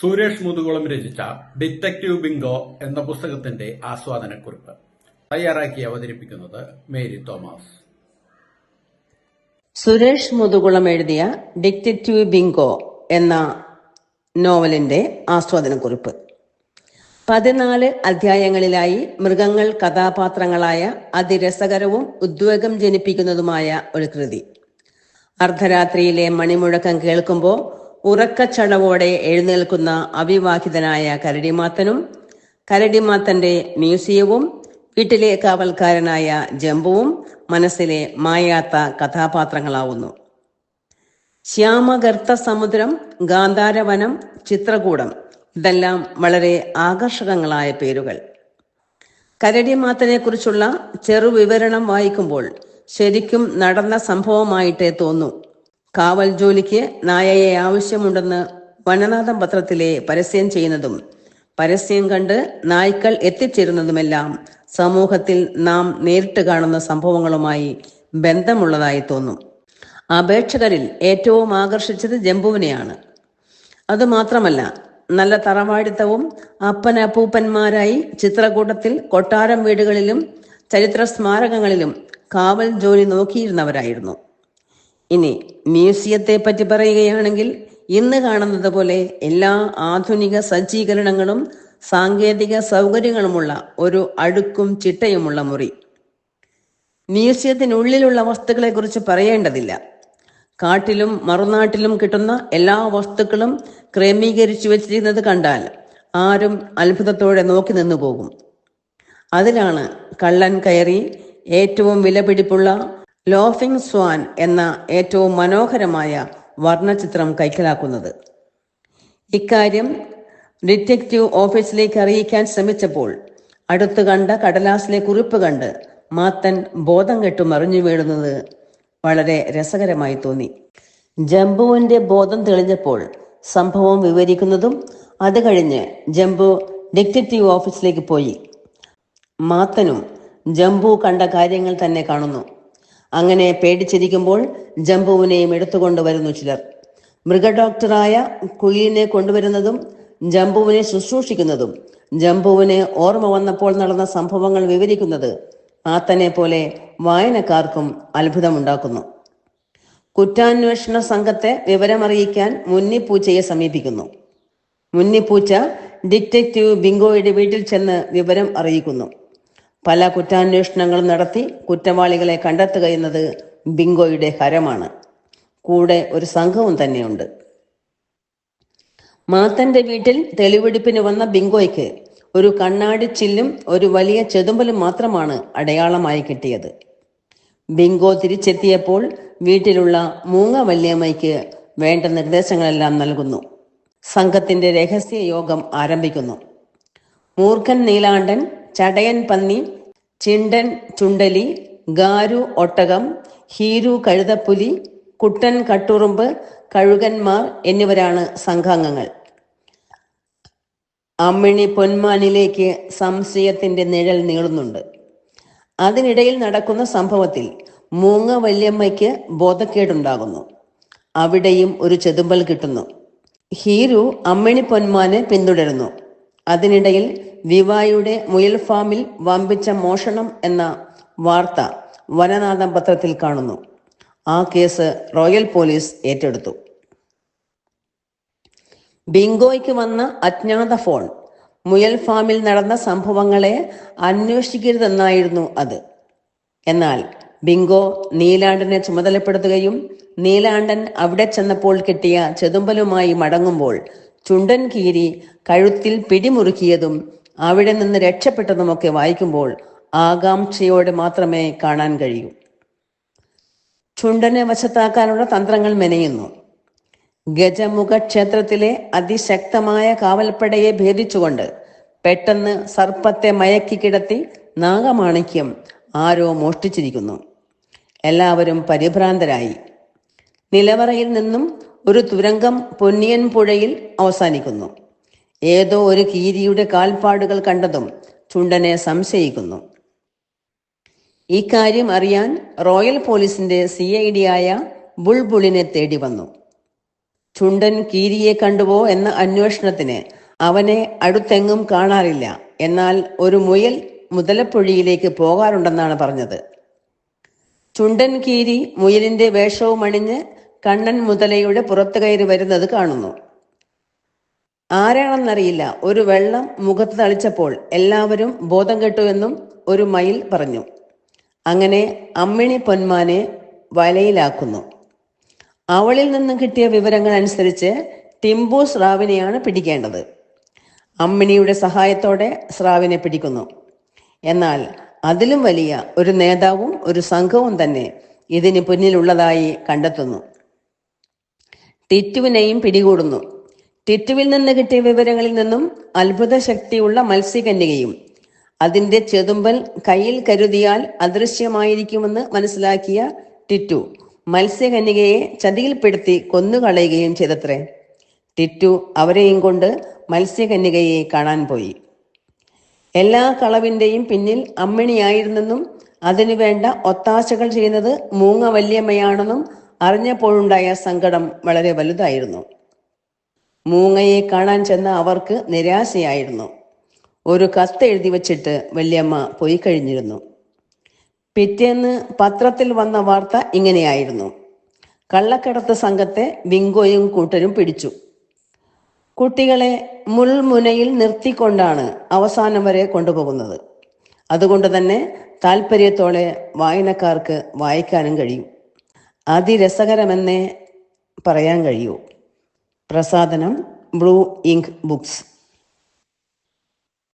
സുരേഷ് മുതുകുളം രചിച്ച detective Bingo എന്ന പുസ്തകത്തിന്റെ ആസ്വാദനക്കുറിപ്പ്. തയ്യാറാക്കി അവതരിപ്പിക്കുന്നത് മേരി തോമസ്. സുരേഷ് മുതുകുളം എഴുതിയ ഡിറ്റക്റ്റീവ് ബിങ്കോ എന്ന നോവലിന്റെ ആസ്വാദനക്കുറിപ്പ്. പതിനാല് അധ്യായങ്ങളിലായി മൃഗങ്ങൾ കഥാപാത്രങ്ങളായ അതിരസകരവും ഉദ്വേഗം ജനിപ്പിക്കുന്നതുമായ ഒരു കൃതി. അർദ്ധരാത്രിയിലെ മണിമുഴക്കം കേൾക്കുമ്പോൾ ഉറക്കച്ചടവോടെ എഴുന്നേൽക്കുന്ന അവിവാഹിതനായ കരടിമാത്തനും കരടിമാത്തന്റെ മ്യൂസിയവും വീട്ടിലെ കാവൽക്കാരനായ ജംബുവും മനസ്സിലെ മായാത്ത കഥാപാത്രങ്ങളാവുന്നു. ശ്യാമഗർത്ത സമുദ്രം ഗാന്ധാരവനം ചിത്രകൂടം ഇതെല്ലാം വളരെ ആകർഷകങ്ങളായ പേരുകൾ. കരടിമാത്തനെ കുറിച്ചുള്ള ചെറുവിവരണം വായിക്കുമ്പോൾ ശരിക്കും നടന്ന സംഭവമായിട്ടേ തോന്നൂ. കാവൽ ജോലിക്ക് നായയെ ആവശ്യമുണ്ടെന്ന് വനനാഥം പത്രത്തിലെ പരസ്യം ചെയ്യുന്നതും പരസ്യം കണ്ട് നായ്ക്കൾ എത്തിച്ചേരുന്നതുമെല്ലാം സമൂഹത്തിൽ നാം നേരിട്ട് കാണുന്ന സംഭവങ്ങളുമായി ബന്ധമുള്ളതായി തോന്നും. അപേക്ഷകരിൽ ഏറ്റവും ആകർഷിച്ചത് ജംബുവിനെയാണ് അതുമാത്രമല്ല നല്ല തറവാടിത്തവും അപ്പനപ്പൂപ്പന്മാരായി ചിത്രകൂടത്തിൽ കൊട്ടാരം വീടുകളിലും ചരിത്ര സ്മാരകങ്ങളിലും കാവൽ ജോലി നോക്കിയിരുന്നവരായിരുന്നു. ഇനി മ്യൂസിയത്തെ പറ്റി പറയുകയാണെങ്കിൽ ഇന്ന് കാണുന്നത് പോലെ എല്ലാ ആധുനിക സജ്ജീകരണങ്ങളും സാങ്കേതിക സൗകര്യങ്ങളുമുള്ള ഒരു അടുക്കും ചിട്ടയുമുള്ള മുറി. മ്യൂസിയത്തിനുള്ളിലുള്ള വസ്തുക്കളെ കുറിച്ച് പറയേണ്ടതില്ല. കാട്ടിലും മറുനാട്ടിലും കിട്ടുന്ന എല്ലാ വസ്തുക്കളും ക്രമീകരിച്ചു വെച്ചിരുന്നത് കണ്ടാൽ ആരും അത്ഭുതത്തോടെ നോക്കി നിന്നു പോകും അതിലാണ് കള്ളൻ കയറി ഏറ്റവും വിലപിടിപ്പുള്ള ലോഫിംഗ് സ്വാൻ എന്ന ഏറ്റവും മനോഹരമായ വർണചിത്രം കൈക്കലാക്കുന്നത്. ഇക്കാര്യം ഡിറ്റക്റ്റീവ് ഓഫീസിലേക്ക് അറിയിക്കാൻ ശ്രമിച്ചപ്പോൾ അടുത്തു കണ്ട കടലാസിലെ കുറിപ്പ് കണ്ട് മാത്തൻ ബോധം കെട്ടു മറിഞ്ഞു വീഴുന്നത് വളരെ രസകരമായി തോന്നി. ജംബുവിന്റെ ബോധം തെളിഞ്ഞപ്പോൾ സംഭവം വിവരിക്കുന്നതും അത് കഴിഞ്ഞ് ജംബു ഡിറ്റക്റ്റീവ് ഓഫീസിലേക്ക് പോയി. മാത്തനും ജംബു കണ്ട കാര്യങ്ങൾ തന്നെ കാണുന്നു. അങ്ങനെ പേടിച്ചിരിക്കുമ്പോൾ ജംബുവിനെയും എടുത്തുകൊണ്ട് വരുന്നു ചിലർ. മൃഗഡോക്ടറായ കുയിലിനെ കൊണ്ടുവരുന്നതും ജംബുവിനെ ശുശ്രൂഷിക്കുന്നതും ജംബുവിന് ഓർമ്മ വന്നപ്പോൾ നടന്ന സംഭവങ്ങൾ വിവരിക്കുന്നത് ആത്തനെ പോലെ വായനക്കാർക്കും അത്ഭുതമുണ്ടാക്കുന്നു. കുറ്റാന്വേഷണ സംഘത്തെ വിവരമറിയിക്കാൻ മുന്നിപ്പൂച്ചയെ സമീപിക്കുന്നു. മുന്നിപ്പൂച്ച ഡിറ്റക്റ്റീവ് ബിങ്കോയുടെ വീട്ടിൽ ചെന്ന് വിവരം അറിയിക്കുന്നു. പല കുറ്റാന്വേഷണങ്ങളും നടത്തി കുറ്റവാളികളെ കണ്ടെത്തുക എന്നത് ബിങ്കോയുടെ ഹരമാണ്. കൂടെ ഒരു സംഘവും തന്നെയുണ്ട്. മാത്തന്റെ വീട്ടിൽ തെളിവെടുപ്പിന് വന്ന ബിങ്കോയ്ക്ക് ഒരു കണ്ണാടി ചില്ലും ഒരു വലിയ ചെതുമ്പലും മാത്രമാണ് അടയാളമായി കിട്ടിയത്. ബിങ്കോ തിരിച്ചെത്തിയപ്പോൾ വീട്ടിലുള്ള മൂങ്ങ വല്യമ്മയ്ക്ക് വേണ്ട നിർദ്ദേശങ്ങളെല്ലാം നൽകുന്നു. സംഘത്തിന്റെ രഹസ്യ യോഗം ആരംഭിക്കുന്നു. മൂർഖൻ നീലാണ്ടൻ ചടയൻ പന്നി ചിണ്ടൻ ചുണ്ടലി ഗാരു ഒട്ടകം ഹീരു കഴുതപ്പുലി കുട്ടൻ കട്ടുറുമ്പ് കഴുകന്മാർ എന്നിവരാണ് സംഘാംഗങ്ങൾ. അമ്മിണി പൊന്മാനിലേക്ക് സംശയത്തിന്റെ നിഴൽ നീളുന്നുണ്ട്. അതിനിടയിൽ നടക്കുന്ന സംഭവത്തിൽ മൂങ്ങ വല്യമ്മയ്ക്ക് ബോധക്കേടുണ്ടാകുന്നു. അവിടെയും ഒരു ചെതുമ്പൽ കിട്ടുന്നു. ഹീരു അമ്മിണി പൊന്മാനെ പിന്തുടരുന്നു. അതിനിടയിൽ വിവായുടെ മുയൽ ഫാമിൽ വമ്പിച്ച മോഷണം എന്ന വാർത്ത വനനാഥം പത്രത്തിൽ കാണുന്നു. ആ കേസ് റോയൽ പോലീസ് ഏറ്റെടുത്തു. ബിങ്കോയ്ക്ക് വന്ന അജ്ഞാത ഫോൺ. മുയൽ ഫാമിൽ നടന്ന സംഭവങ്ങളെ അന്വേഷിക്കരുതെന്നായിരുന്നു അത്. എന്നാൽ ബിങ്കോ നീലാണ്ടനെ ചുമതലപ്പെടുത്തുകയും നീലാണ്ടൻ അവിടെ ചെന്നപ്പോൾ കിട്ടിയ ചെതുമ്പലുമായി മടങ്ങുമ്പോൾ ചുണ്ടൻ കീരി കഴുത്തിൽ പിടിമുറുക്കിയതും അവിടെ നിന്ന് രക്ഷപ്പെട്ടതുമൊക്കെ വായിക്കുമ്പോൾ ആകാംക്ഷയോടെ മാത്രമേ കാണാൻ കഴിയൂ. ചുണ്ടനെ വശത്താക്കാനുള്ള തന്ത്രങ്ങൾ മെനയുന്നു. ഗജമുഖ ക്ഷേത്രത്തിലെ അതിശക്തമായ കാവൽപ്പടയെ ഭേദിച്ചുകൊണ്ട് പെട്ടെന്ന് സർപ്പത്തെ മയക്കി കിടത്തി നാഗമാണിക്യം ആരോ മോഷ്ടിച്ചിരിക്കുന്നു. എല്ലാവരും പരിഭ്രാന്തരായി. നിലവറയിൽ നിന്നും ഒരു തുരങ്കം പൊന്നിയൻ പുഴയിൽ അവസാനിക്കുന്നു. ഏതോ ഒരു കീരിയുടെ കാൽപ്പാടുകൾ കണ്ടതും ചുണ്ടനെ സംശയിക്കുന്നു. ഈ കാര്യം അറിയാൻ റോയൽ പോലീസിന്റെ സി ഐ ഡി ആയ ബുൾബുളിനെ തേടി വന്നു. ചുണ്ടൻ കീരിയെ കണ്ടുവോ എന്ന അന്വേഷണത്തിന് അവനെ അടുത്തെങ്ങും കാണാറില്ല. എന്നാൽ ഒരു മുയൽ മുതലപ്പൊഴിയിലേക്ക് പോകാറുണ്ടെന്നാണ് പറഞ്ഞത്. ചുണ്ടൻ കീരി മുയലിന്റെ വേഷവും അണിഞ്ഞ് കണ്ണൻ മുതലയുടെ പുറത്തു കയറി വരുന്നത് കാണുന്നു. ആരാണെന്നറിയില്ല. ഒരു വെള്ളം മുഖത്ത് തളിച്ചപ്പോൾ എല്ലാവരും ബോധം കെട്ടു എന്നും ഒരു മയിൽ പറഞ്ഞു. അങ്ങനെ അമ്മിണി പൊന്മാനെ വലയിലാക്കുന്നു. അവളിൽ നിന്നും കിട്ടിയ വിവരങ്ങൾ അനുസരിച്ച് ടിംബു സ്രാവിനെയാണ് പിടിക്കേണ്ടത്. അമ്മിണിയുടെ സഹായത്തോടെ സ്രാവിനെ പിടിക്കുന്നു. എന്നാൽ അതിലും വലിയ ഒരു നേതാവും ഒരു സംഘവും തന്നെ ഇതിന് പിന്നിലുള്ളതായി കണ്ടെത്തുന്നു. ടിറ്റുവിനെയും പിടികൂടുന്നു. ടിറ്റുവിൽ നിന്ന് കിട്ടിയ വിവരങ്ങളിൽ നിന്നും അത്ഭുത ശക്തിയുള്ള മത്സ്യകന്യകയും അതിന്റെ ചെതുമ്പൽ കയ്യിൽ കരുതിയാൽ അദൃശ്യമായിരിക്കുമെന്ന് മനസ്സിലാക്കിയ ടിറ്റു മത്സ്യകന്യകയെ ചതിയിൽപ്പെടുത്തി കൊന്നുകളയുകയും ചെയ്തത്രേ. ടിറ്റു അവരെയും കൊണ്ട് മത്സ്യകന്യകയെ കാണാൻ പോയി. എല്ലാ കളവിന്റെയും പിന്നിൽ അമ്മിണിയായിരുന്നെന്നും അതിനു വേണ്ട ഒത്താശകൾ ചെയ്യുന്നത് മൂങ്ങ വല്യമ്മയാണെന്നും അറിഞ്ഞപ്പോഴുണ്ടായ സങ്കടം വളരെ വലുതായിരുന്നു. മൂങ്ങയെ കാണാൻ ചെന്ന അവർക്ക് നിരാശയായിരുന്നു. ഒരു കത്ത് എഴുതി വച്ചിട്ട് വല്യമ്മ പോയി കഴിഞ്ഞിരുന്നു. പിറ്റേന്ന് പത്രത്തിൽ വന്ന വാർത്ത ഇങ്ങനെയായിരുന്നു. കള്ളക്കടത്ത് സംഘത്തെ വിങ്കോയും കൂട്ടരും പിടിച്ചു. കുട്ടികളെ മുൾമുനയിൽ നിർത്തിക്കൊണ്ടാണ് അവസാനം വരെ കൊണ്ടുപോകുന്നത്. അതുകൊണ്ട് തന്നെ താല്പര്യത്തോടെ വായനക്കാർക്ക് വായിക്കാനും കഴിയും. അതിരസകരമെന്നേ പറയാൻ കഴിയൂ. പ്രസാദനം ബ്ലൂ ഇങ്ക് ബുക്സ്.